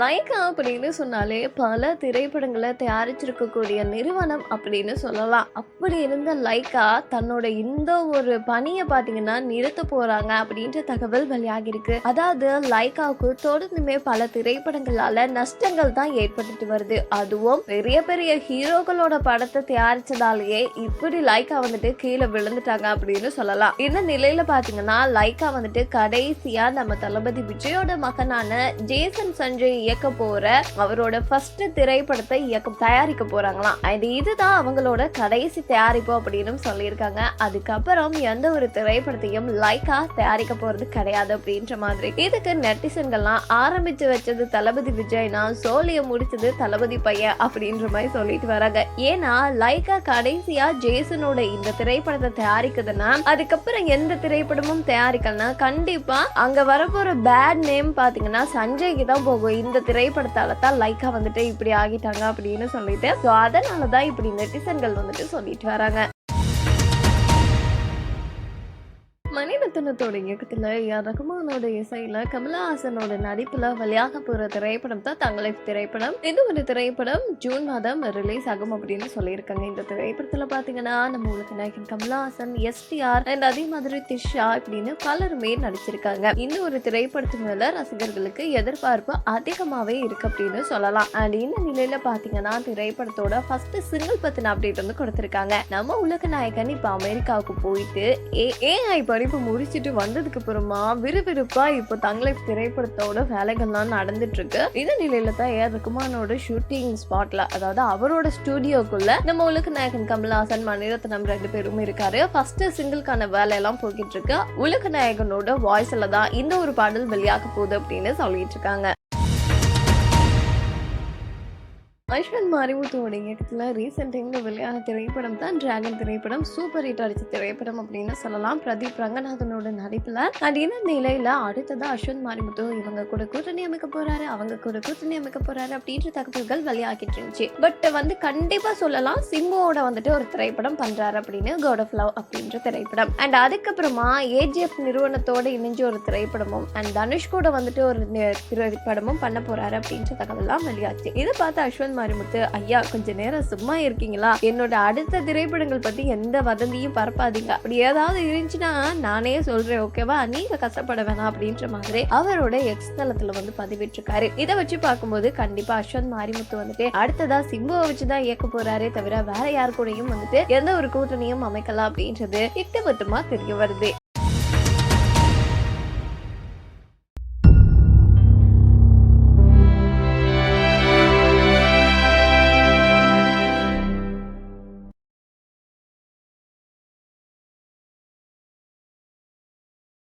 Lyca அப்படின்னு சொன்னாலே பல திரைப்படங்களை தயாரிச்சிருக்கக்கூடிய நிறுவனம் அப்படின்னு சொல்லலாம். அப்படி இருந்த லைக்கா தன்னோட இந்த ஒரு பணியை பார்த்தீங்கன்னா நிறுத்த போறாங்க அப்படின்ற தகவல் வெளியாகிருக்கு அதாவது லைக்காவுக்கு தொடர்ந்துமே பல திரைப்படங்களால நஷ்டங்கள் தான் ஏற்பட்டுட்டு வருது. அதுவும் பெரிய பெரிய ஹீரோக்களோட படத்தை தயாரிச்சதாலேயே இப்படி லைக்கா வந்துட்டு கீழே விழுந்துட்டாங்க அப்படின்னு சொல்லலாம். இந்த நிலையில பாத்தீங்கன்னா லைக்கா வந்துட்டு கடைசியா நம்ம தளபதி விஜயோட மகனான ஜேசன் சஞ்சய் இயக்க போற அவரோட ஃபர்ஸ்ட் திரைப்படத்தை இயக்க தயாரிக்க போறாங்களாம் அண்ட் இதுதான் அவங்களோட கடைசி தயாரிப்பு அப்படின்னு சொல்லியிருக்காங்க. அதுக்கப்புறம் எந்த ஒரு திரைப்படத்தையும் லைக்கா தயாரிக்க போறது கிடையாது அப்படின்ற மாதிரி. இதுக்கு நெட்டிசன்கள்லாம் ஆரம்பிச்சு வச்சது தளபதி விஜய்னா சோழிய முடிச்சது தளபதி பையன் அப்படின்ற மாதிரி சொல்லிட்டு வராங்க. ஏன்னா லைக்கா கடைசியா ஜேசனோட இந்த திரைப்படத்தை தயாரிக்குதுன்னா அதுக்கப்புறம் எந்த திரைப்படமும் தயாரிக்கலனா கண்டிப்பா அங்க வரப்போற பேட் நேம் பாத்தீங்கன்னா சஞ்சய்க்கு தான் போகும். இந்த திரைப்படத்தால தான் லைக்கா வந்துட்டு இப்படி ஆகிட்டாங்க அப்படின்னு சொல்லிட்டு. ஸோ அதனாலதான் இப்படி நெட்டிசன்கள் வந்துட்டு சொல்லிட்டு வராங்க. மணிரத்னத்தோட இயக்கத்தில் ஏஆர் ரகுமானோட இசையில கமலஹாசனோட நடிப்புல வெளியாக போற திரைப்படம் தான் தங்களை திரைப்படம். இது ஒரு திரைப்படம் ஜூன் மாதம் ரிலீஸ் ஆகும் அப்படின்னு சொல்லியிருக்காங்க. இந்த திரைப்படத்துல பாத்தீங்கன்னா நம்ம உலக நாயகன் கமலஹாசன் எஸ்டிஆர் அண்ட் அதே மாதிரி திஷா இப்படின்னு பலருமே நடிச்சிருக்காங்க. இந்த ஒரு திரைப்படத்து மேல ரசிகர்களுக்கு எதிர்பார்ப்பு அதிகமாவே இருக்கு அப்படின்னு சொல்லலாம். அண்ட் இந்த நிலையில பாத்தீங்கன்னா திரைப்படத்தோட ஃபர்ஸ்ட் சிங்கிள் பத்தின அப்டேட் வந்து கொடுத்திருக்காங்க. நம்ம உலக நாயகன் இப்ப அமெரிக்காவுக்கு போயிட்டு ஏஐ படிப்பு முடிச்சிட்டு வந்ததுக்கு அப்புறமா விறுவிறுப்பா இப்போ தங்களை திரைப்படத்தோட வேலைகள்லாம் நடந்துட்டு இருக்கு இந்த நிலையில தான் ஏஆர் ரகுமானோட ஷூட்டிங் ஸ்பாட்ல அதாவது அவரோட ஸ்டுடியோக்குள்ள நம்ம உலக நாயகன் கமல்ஹாசன் மணிரத்னம் ரெண்டு பேரும் இருக்காரு. ஃபர்ஸ்ட் சிங்கிள்கான வேலையெல்லாம் போய்கிட்டு இருக்கு. உலக நாயகனோட வாய்ஸ்ல தான் இந்த ஒரு பாடல் வெளியாக போகுது அப்படின்னு சொல்லிட்டு இருக்காங்க. அஸ்வந்த் மாரிமுத்துவோட இயக்கத்தில் ரீசெண்டாக வெளியான திரைப்படம் தான் டிராகன் திரைப்படம் சூப்பர் ஹிட் அடிச்ச திரைப்படம் அப்படின்னு சொல்லலாம். பிரதீப் ரங்கநாதனோட நடிப்பில் அண்ட் இந்த நிலையில் அடுத்ததாக அஸ்வந்த் மாரிமுத்து இவங்க கூட கூட்டணி அமைக்க போறாரு அவங்க கூட கூட்டணி அமைக்க போறாரு அப்படின்ற தகவல்கள் வெளியாகிட்டு இருந்துச்சு. பட் வந்து கண்டிப்பாக சொல்லலாம் சிம்புவோட வந்துட்டு ஒரு திரைப்படம் பண்றாரு அப்படின்னு காட் ஆஃப் லவ் அப்படின்ற திரைப்படம். அண்ட் அதுக்கப்புறமா ஏஜிஎஃப் நிறுவனத்தோட இணைஞ்ச ஒரு திரைப்படமும் அண்ட் தனுஷ் கூட வந்துட்டு ஒரு திரைப்படமும் பண்ண போறாரு அப்படின்ற தகவல்லாம் வெளியாச்சு. இதை பார்த்து அஸ்வந்த் மாரிமுத்து ஐயா கொஞ்ச நேரம் சும்மா இருக்கீங்களா? என்னோட அடுத்த திரைப்படங்கள் பத்தி எந்த வதந்தியும் பரப்பாதீங்க. அப்படி ஏதாவது இருந்துச்சுன்னா நானே சொல்றேன் ஓகேவா? நீங்க கஷ்டப்பட வேணாம் அப்படின்ற மாதிரி அவரோட எக்ஸ் தளத்துல வந்து பதிவிட்டிருக்காரு. இதை வச்சு பார்க்கும்போது கண்டிப்பா அஸ்வந்த் மாரிமுத்து வந்துட்டு அடுத்ததா சிம்புவை வச்சுதான் இயக்க போறாரே தவிர வேற யார் கூடயும் வந்துட்டு எந்த ஒரு கூட்டணியும் அமைக்கலாம் அப்படின்றது திட்டவட்டமா தெரிய வருது.